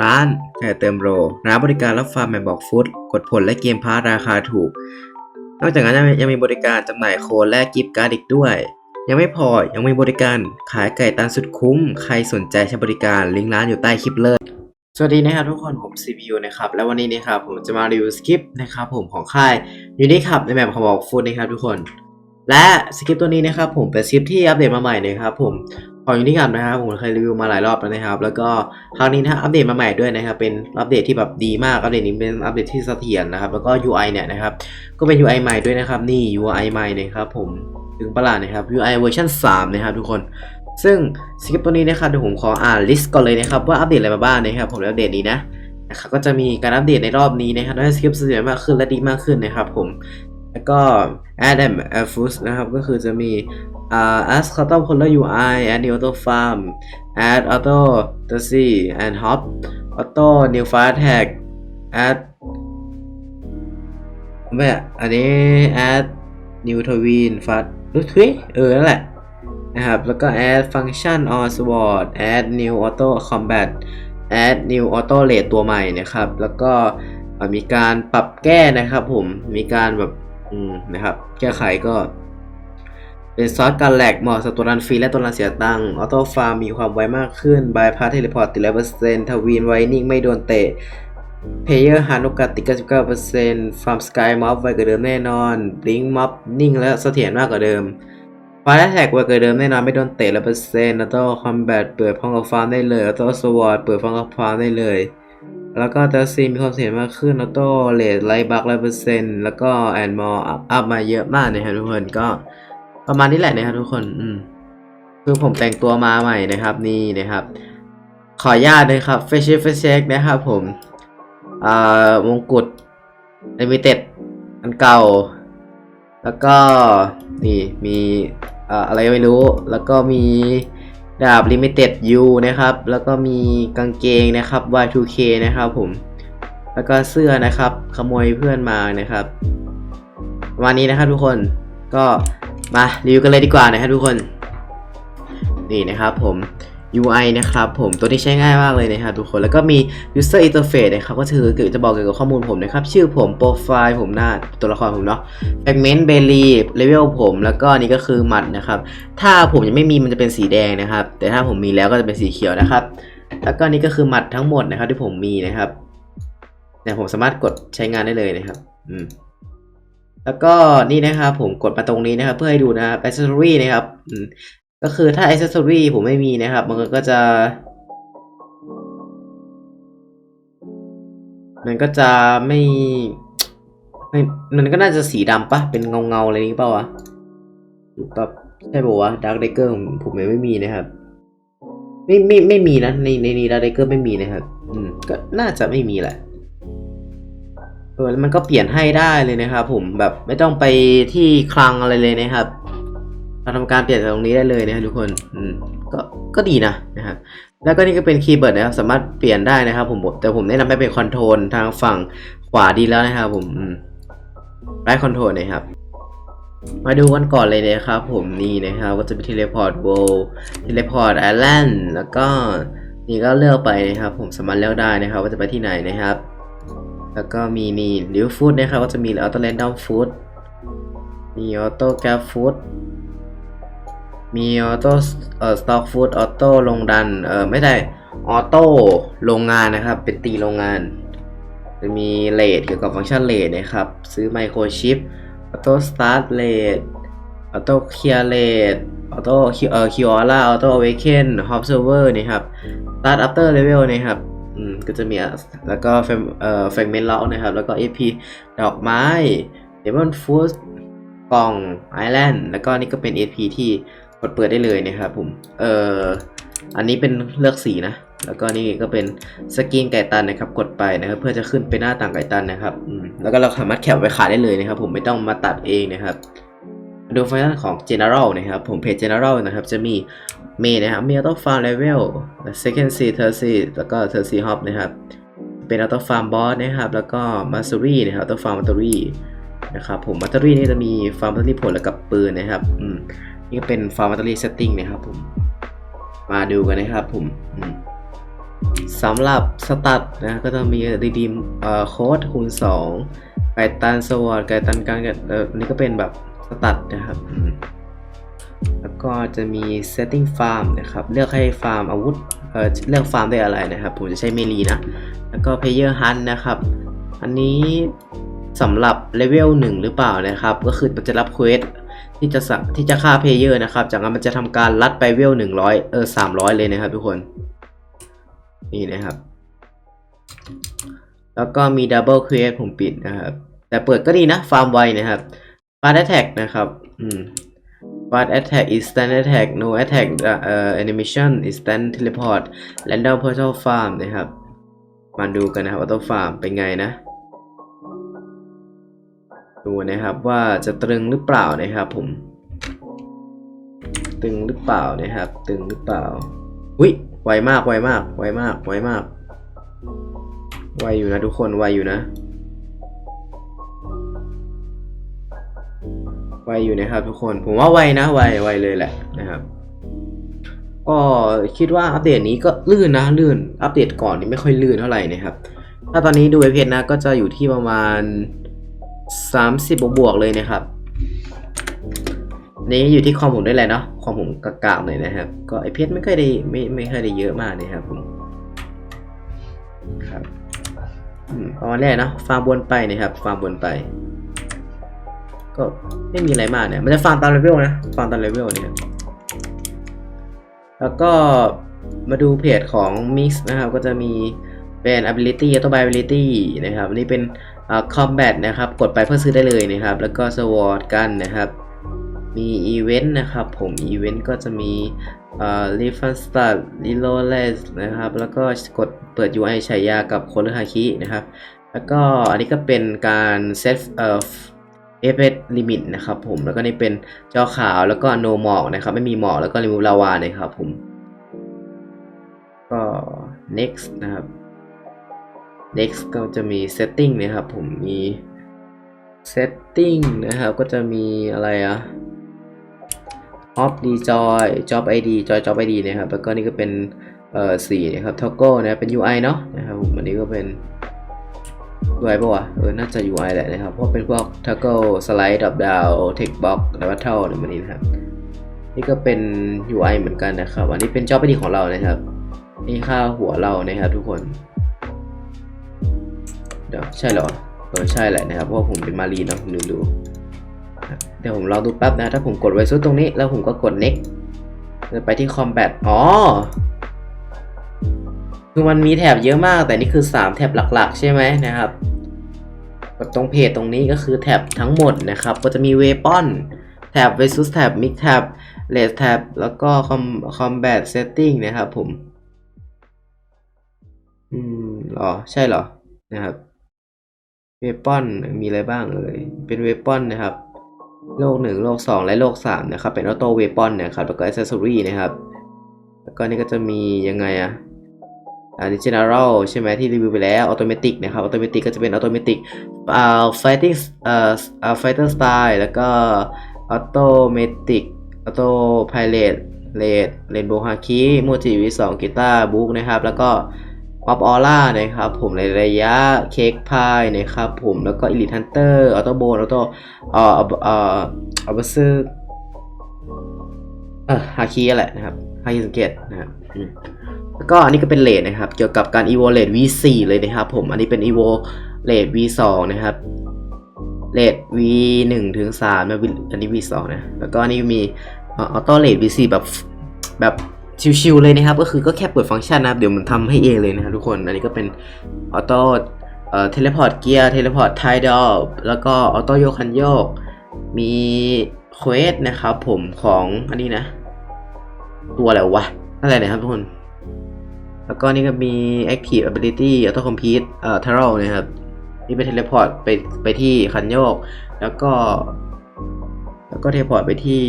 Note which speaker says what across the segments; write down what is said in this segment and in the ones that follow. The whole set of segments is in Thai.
Speaker 1: ร้านแค่เติมโรร้านบริการรับฟาร์มแมนบอกฟุตกดผลและเกมพาร์ราคาถูก นอกจากนั้นยังมีบริการจำหน่ายโคนและกิฟต์การ์ดอีกด้วย ยังไม่พอยังมีบริการขายไก่ตันสุดคุ้ม ใครสนใจใช้บริการลิงก์ร้านอยู่ใต้คลิปเลยสวัสดีนะครับทุกคนผม CPU นะครับ และวันนี้นะครับผมจะมารีวิวสคริปต์นะครับผมของค่ายยูนิคับในแบบของบอกฟุตนะครับทุกคน และสคริปต์ตัวนี้นะครับผมเป็นสคริปต์ที่อัปเดตมาใหม่นะครับผม ของยูนิคับนะครับผมเคยรีวิวมาหลายรอบแล้วนะครับ แล้วก็ครั้งนี้นะอัปเดตมาใหม่ด้วยนะครับ เป็นอัปเดตที่แบบดีมากอัปเดตนี้เป็นอัปเดตที่เสถียรนะครับ แล้วก็ UI เนี่ยนะครับ ก็เป็น UI ใหม่ด้วยนะครับ นี่ UI ใหม่นะครับผมถึงประหลาดนะครับ UI เวอร์ชัน3นะครับทุกคนซึ่งสคริปต์ตัวนี้นะครับเดี๋ยวผมขออ่านลิสต์ก่อนเลยนะครับว่าอัปเดตอะไรมาบ้างนะครับ ผมอัปเดตนี้นะนะครับก็จะมีการอัปเดตในรอบนี้นะครับให้สคริปต์เสถียรมากขึ้นและดีมากขึ้นนะครับผม แล้วก็ Adam a f u s นะครับ ก็คือจะมีอ่า as custom color UI add new auto farm add auto t c and hop auto new fire tag add ไม่อะอันนี้ add new twin fast รู้ทุยเออ นั่นแหละนะครับ แล้วก็ add function on sword add new auto combat add new auto rate ตัวใหม่นะครับ แล้วก็มีการปรับแก้นะครับผม มีการแบบ อืมนะครับ แก้ไขก็เป็นซอสการแหลกเหมาะสำหรับตัวรันฟรีและตัวรันเสียตังค์ออโต้ฟาร์มมีความไวมากขึ้นบายพาสเทเลพอร์ตติดร้อยเปอร์เซ็นต์ทวีนไวนิ่งไม่โดนเตะเพเยอร์หาโอกาสติด99%ฟาร์มสกายม็อบไวกว่าเดิมแน่นอนบลิงม็อบนิ่งและเสถียรมากกว่าเดิมฟาร์แท็กไวกว่าเดิมแน่นอนไม่โดนเตะละเปอร์เซ็นต์แล้วก็คอมแบทเปิดพอมกับฟาร์มได้เลยแล้วก็สวอตเปิดพอมกับฟาร์มได้เลย แล้วก็เตอร์ซีมีความเสถียรมากขึ้นแล้วก็เลดไลท์บัคร้อยเปอร์เซ็นต์แล้วก็แอนมอร์อัพมาเยอะมากนะครับทุกคนก็ประมาณนี้แหละนะครับทุกคนอืมคือผมแต่งตัวมาใหม่นะครับนี่นะครับ ขออนุญาตเลยครับเฟชเฟชเช็คนะครับผมอ่ามงกุฎลิมิเต็ดอันเก่า แล้วก็นี่มีอ่าอะไรไม่รู้แล้วก็มี ดาบลิมิเต็ดยูนะครับ แล้วก็มีกางเกงนะครับ Y2K นะครับผม แล้วก็เสื้อนะครับ ขโมยเพื่อนมานะครับ วันนี้นะครับทุกคน ก็มารีวิวกันเลยดีกว่านะครับทุกคน นี่นะครับผม UI นะครับผมตัวนี้ใช้ง่ายมากเลยนะครับทุกคนแล้วก็มี user interface นะครับก็คือจะบอกเกี่ยวกับข้อมูลผมนะครับ ชื่อผมโปรไฟล์ผมหน้าตัวละครผมเนาะ fragment belly level ผมแล้วก็นี่ก็คือหมัดนะครับ ถ้าผมยังไม่มีมันจะเป็นสีแดงนะครับ แต่ถ้าผมมีแล้วก็จะเป็นสีเขียวนะครับ แล้วก็นี่ก็คือหมัดทั้งหมดนะครับที่ผมมีนะครับเนี่ยผมสามารถกดใช้งานได้เลยนะครับ อืมแล้วก็นี่นะครับผมกดมาตรงนี้นะครับ เพื่อให้ดูนะครับ accessory นะครับ ก็คือถ้า accessory ผมไม่มีนะครับ มันก็จะ มันก็จะไม่ไม่มันก็น่าจะสีดำปะเป็นเงาเงาอะไรนี้เปล่าวะแบบใช่ป่าวะ dark dagger ผมผมยังไม่มีนะครับ ไม่ไม่ไม่มีนะในในนี้ dark dagger ไม่มีนะครับ อืม ก็น่าจะไม่มีแหละเออแล้วมันก็เปลี่ยนให้ได้เลยนะครับ ผมแบบไม่ต้องไปที่คลังอะไรเลยนะครับ เราทำการเปลี่ยนตรงนี้ได้เลยนะครับทุกคนอืมก็ก็ดีนะนะครับแล้วก็นี่ก็เป็นคีย์เวิร์ดนะครับสามารถเปลี่ยนได้นะครับ ผมแต่ผมแนะนำให้เป็นคอนโทรลทางฝั่งขวาดีแล้วนะครับ ผมได้คอนโทรลนะครับมาดูกันก่อนเลยนะครับผมนี่นะครับก็จะเป็นเทเลพอร์ตโวเทเลพอร์ตไอแลนด์แล้วก็นี่ก็เลือกไปนะครับผมสามารถเลือกได้นะครับว่าจะไปที่ไหนนะครับ แล้วก็มีนี่ลิวฟูดนะครับก็จะมีออโต้แรนดอมฟูดมี มีออโต้เอ่อสต็อกฟู้ดออโต้ลงดันเอ่อไม่ใช่ออโต้โรงงานนะครับ เป็นตีโรงงานจะมีเลทเกี่ยวกับฟังก์ชันเลทนะครับ ซื้อไมโครชิปออโต้สตาร์ทเลทออโต้เคลียร์เลทออโต้เอ่อคิวออร่าออโต้เวเคนฮอปเซิร์เวอร์นะครับสตาร์ทอัปเตอร์เลเวลนะครับอืมก็จะมีแล้วก็เอ่อแฟกเมนต์ล็อกนะครับ แล้วก็ AP ดอกไม้เดมอนฟูดกล่องไอแลนด์แล้วก็นี่ก็เป็น AP ที่ กดเปิดได้เลยนะครับผม เอ่อ อันนี้เป็นเลือกสีนะ แล้วก็นี่ก็เป็นสกรีนไก่ตันนะครับ กดไปนะครับ เพื่อจะขึ้นเป็นหน้าต่างไก่ตันนะครับอืมแล้วก็เราสามารถแคปไว้ขายได้เลยนะครับ ผมไม่ต้องมาตัดเองนะครับ ดูฟังก์ชันของ general นะครับ ผมเพจ general นะครับ จะมีเมนะครับ มี auto farm level second sea third sea แล้วก็ third sea hop นะครับ เป็น auto farm boss นะครับ แล้วก็ mastery นะครับ auto farm mastery นะครับผม mastery นี่จะมี farm mastery ผลและกับปืนนะครับ อืม นี่ก็เป็น farm battery setting นะครับผม มาดูกันนะครับผมสำหรับสตัดนะก็จะมีรีดีมเอ่อโค้ดคูณ2ไกตันสวอร์ดไกตันการเอ่ออันนี้ก็เป็นแบบสตัดนะครับ แล้วก็จะมี setting farm นะครับ เลือกให้ฟาร์มอาวุธเอ่อเลือกฟาร์มได้อะไรนะครับ ผมจะใช้เมลีนะ แล้วก็ player hunt นะครับ อันนี้สำหรับเลเวล1หรือเปล่านะครับ ก็คือมันจะรับเควส ที่จะสที่จะฆ่าเพลเยอร์นะครับ จากนั้นมันจะทำการลัดไปเวล100เออ300เลยนะครับทุกคน นี่นะครับ แล้วก็มีดับเบิลคลีเควสผมปิดนะครับ แต่เปิดก็ดีนะ ฟาร์มไวนะครับ fast attack นะครับ อืม fast attack instant attack no attack เอ่อ animation instant teleport random portal farm นะครับ มาดูกันนะครับ auto farm เป็นไงนะ ดูนะครับว่าจะตรึงหรือเปล่านะครับผม ตึงหรือเปล่านะครับ ตึงหรือเปล่าอุ้ยไวมากไวมากไวมากไวมากไวอยู่นะทุกคนไวอยู่นะไวอยู่นะครับทุกคนผมว่าไวนะไวไวเลยแหละนะครับ ก็คิดว่าอัปเดตนี้ก็ลื่นนะลื่นอัปเดตก่อนนี่ไม่ค่อยลื่นเท่าไหร่นะครับ ถ้าตอนนี้ดูไอเพจนะก็จะอยู่ที่ประมาณ 30 บวกบวกเลยนะครับนี้อยู่ที่คอมผมด้วยแหละเนาะคอมผมกากาหน่อยนะครับ ก็ไอเพจไม่ค่อยได้ไม่ไม่ค่อยได้เยอะมากนะครับผมครับอืมประมาณแรกเนาะฟาร์มบนไปนะครับฟาร์มบนไป ก็ไม่มีอะไรมากเนี่ยมันจะฟาร์มตามเลเวลนะฟาร์มตามเลเวลเนี่ยแล้วก็มาดูเพจของ Mix นะครับ ก็จะมีเป็น ability auto ability นะครับอันนี้เป็น คอ่า combat นะครับ กดไปเพื่อซื้อได้เลยนะครับ แล้วก็ sword กันนะครับ มี event นะครับ ผม event ก็จะมีอ่า r e f u n start reload นะครับ แล้วก็กดเปิด UI ฉายากับโคลฮาคินะครับ แล้วก็อันนี้ก็เป็นการ set เอ่อ FPS limit นะครับผมแล้วก็นี่เป็นจอขาวแล้วก็ no หมอกนะครับ ไม่มีหมอกแล้วก็ remove lava นะครับผมก็ next นะครับ next ก็จะมี setting นะครับ ผมมี setting นะครับ ก็จะมีอะไรอะ off d joy job id joy job id นะครับ แล้วก็นี่ก็เป็นเอ่อสีนะครับ toggle นะ เป็น UI เนาะนะครับผมอันนี้ก็เป็น UI ป่าวะเออ น่าจะ UI แหละนะครับ เพราะเป็นพวก toggle slide drop down text box แล้วก็เท่าในมันนี้นะครับ นี่ก็เป็น UI เหมือนกันนะครับ อันนี้เป็น job id ของเรานะครับ นี่ค่าหัวเรานะครับทุกคน เดี๋ยวใช่เหรอเออใช่แหละนะครับเพราะผมเป็นมารีเนาะผมลืมดูเดี๋ยวผมลองดูแป๊บนะ ถ้าผมกดไว้ซุดตรงนี้ แล้วผมก็กด next จะไปที่ combat อ๋อ คือมันมีแถบเยอะมาก แต่นี่คือ 3 แถบหลักๆ ใช่ไหมนะครับ กดตรงเพจตรงนี้ก็คือแถบทั้งหมดนะครับ ก็จะมี weapon แถบ versus แถบ mix แถบ race แถบแล้วก็ com- combat setting นะครับผม อืมอ๋อใช่หรอ นะครับ เวปอนมีอะไรบ้างเอ่ยเป็นเวปอนนะครับโลกหนึ่งโลกสองและโลกสามนะครับ เป็นออโต้เวปอนนะครับ แล้วก็อ c เซสซอรี่นะครับ แล้วก็นี่ก็จะมียังไงอะอันนี้ general ใช่ไหมที่รีวิวไปแล้ว automatic นะครับ automatic ก็จะเป็น automatic อ่า fighting เอ่ออ่า fighter style แล้วก็ automatic auto pilot rate rainbow haki มูจิวิสองกีตาร์บุ๊กนะครับ แล้วก็ ออฟออร่านะครับผมในระยะเค้กพายนะครับผมแล้วก็อิลิทันเตอร์ออโตโบนออโตเอ่อเอ่ออัลบัสเซอร์เอ่อฮาคีแหละนะครับฮาคีสังเกตนะครับแล้วก็อันนี้ก็เป็นเลทนะครับ เกี่ยวกับการ evo เลท v4 เลยนะครับผมอันนี้เป็น evo เลท v2 นะครับเลท v1 ถึง3นะอันนี้ v2 นะแล้วก็อันนี้มีออโต้เลท v4 แบบแบบ ชิวๆเลยนะครับ ก็คือก็แค่เปิดฟังก์ชันนะครับ เดี๋ยวมันทำให้เองเลยนะครับทุกคน อันนี้ก็เป็นออโต้เอ่อเทเลพอร์ตเกียร์เทเลพอร์ตไทดอลแล้วก็ออโต้โยกคันโยก มีเควสนะครับผมของอันนี้นะ ตัวอะไรวะ อะไรนะครับทุกคน แล้วก็นี่ก็มี Active Ability Auto Complete เอ่อ t a r o นะครับ นี่เป็นเทเลพอร์ตไปไปที่คันโยก แล้วก็ แล้วก็เทเลพอร์ตไปที่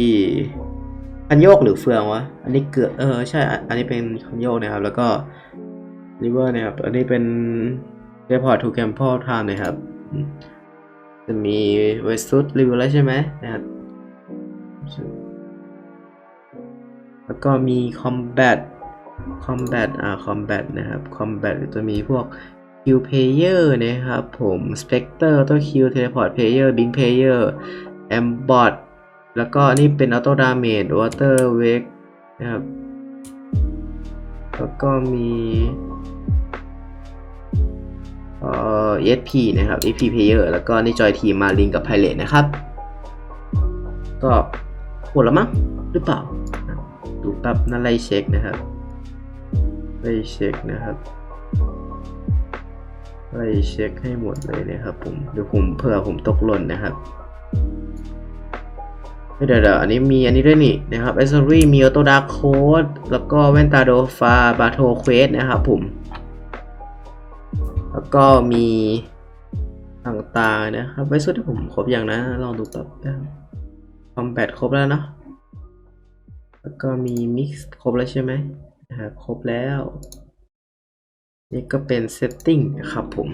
Speaker 1: คันโยกหรือเฟืองวะ อันนี้เกือเออใช่ อันนี้เป็นคันโยกนะครับ แล้วก็ริเวอร์นะครับ อันนี้เป็นเรพอร์ตทูแคม p พ l time นะครับ จะมีเวสซุดรีวิวแล้วใช่ไหมนะครับ แล้วก็มี combat combat อ่า combat นะครับ combat จะมีพวก Q player นะครับผม spectre auto Q teleport player blink player ambot แแล้วก็นี่เป็น auto damage water wake นะครับ แล้วก็มีเอ่อ ESP นะครับ ESP player แล้วก็นี่จอยทีมมาลิงกับ pilot นะครับ ก็หมดแล้วมั้งหรือเปล่า ดูแป๊บนั่นไล่เช็คนะครับ ไล่เช็คนะครับ ไล่เช็คให้หมดเลยนะครับผมเดี๋ยวผมเผื่อผมตกหล่นนะครับ เดี๋ยวเดี๋ยวอันนี้มีอันนี้ด้วยนี่นะครับ a c c e s s o r y มี Auto Dark Code แล้วก็แว่นตาโดฟาบาโทเควสนะครับผมแล้วก็มีต่างๆนะครับไว้สุดที่ผมครบอย่างนะลองดูแป๊บนะครับคอมแบทครบแล้วเนาะแล้วก็มีมิกซ์ครบแล้วใช่ไหมนะครับครบแล้ว นี่ก็เป็น setting นะครับผม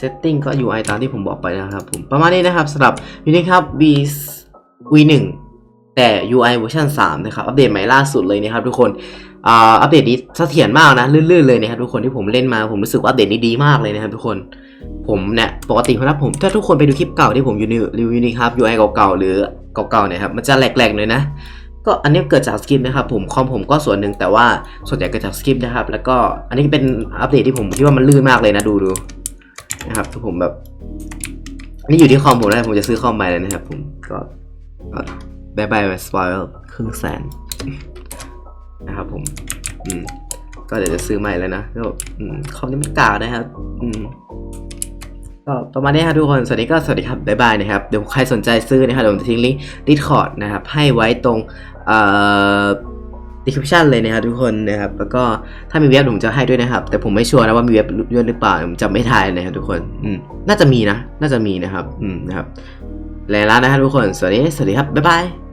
Speaker 1: setting ก็ UI ตามที่ผมบอกไปนะครับผมประมาณนี้นะครับสำหรับยูนิครับ V V1 แต่ UI เวอร์ชัน3นะครับ อัปเดตใหม่ล่าสุดเลยนะครับทุกคนอัปเดตนี้เสถียรมากนะ ลื่นๆเลยนะครับทุกคนที่ผมเล่นมาผมรู้สึกว่าอัปเดตนี้ดีมากเลยนะครับทุกคนผมเนี่ยปกติเพราะผมถ้าทุกคนไปดูคลิปเก่าที่ผมอยู่ในรีวิวนี้ครับ UI เก่าๆหรือเก่าๆเนี่ยครับมันจะแหลกๆเลยนะก็อันนี้เกิดจากสคริปนะครับผมคอมผมก็ส่วนหนึ่งแต่ว่าส่วนใหญ่เกิดจากสคริปนะครับแล้วก็อันนี้เป็นอัปเดตที่ผมคิดว่ามันลื่นมากเลยนะดูดูนะครับคือผมแบบอันนี่อยู่ที่คอมผมนะผมจะซื้อคอมใหม่เลยนะครับผมก็ ก็บายบายไปสปอยล์ครึ่งแสนนะครับผม อืม ก็เดี๋ยวจะซื้อใหม่แล้วนะก็อืมคอมนี้มันกากนะครับ อืมก็ประมาณนี้ครับทุกคน สวัสดีก็สวัสดีครับบายบายนะครับ เดี๋ยวใครสนใจซื้อนะครับเดี๋ยวผมจะทิ้งลิงก์ Discord นะครับ ให้ไว้ตรง เอ่อ description เลยนะครับทุกคนนะครับ แล้วก็ถ้ามีเว็บผมจะให้ด้วยนะครับ แต่ผมไม่ชัวร์นะว่ามีเว็บด้วยหรือเปล่าผมจำไม่ได้นะครับทุกคน อืม น่าจะมีนะ น่าจะมีนะครับ อืม นะครับ แล้วนะครับทุกคน สวัสดี สวัสดีครับ บ๊ายบาย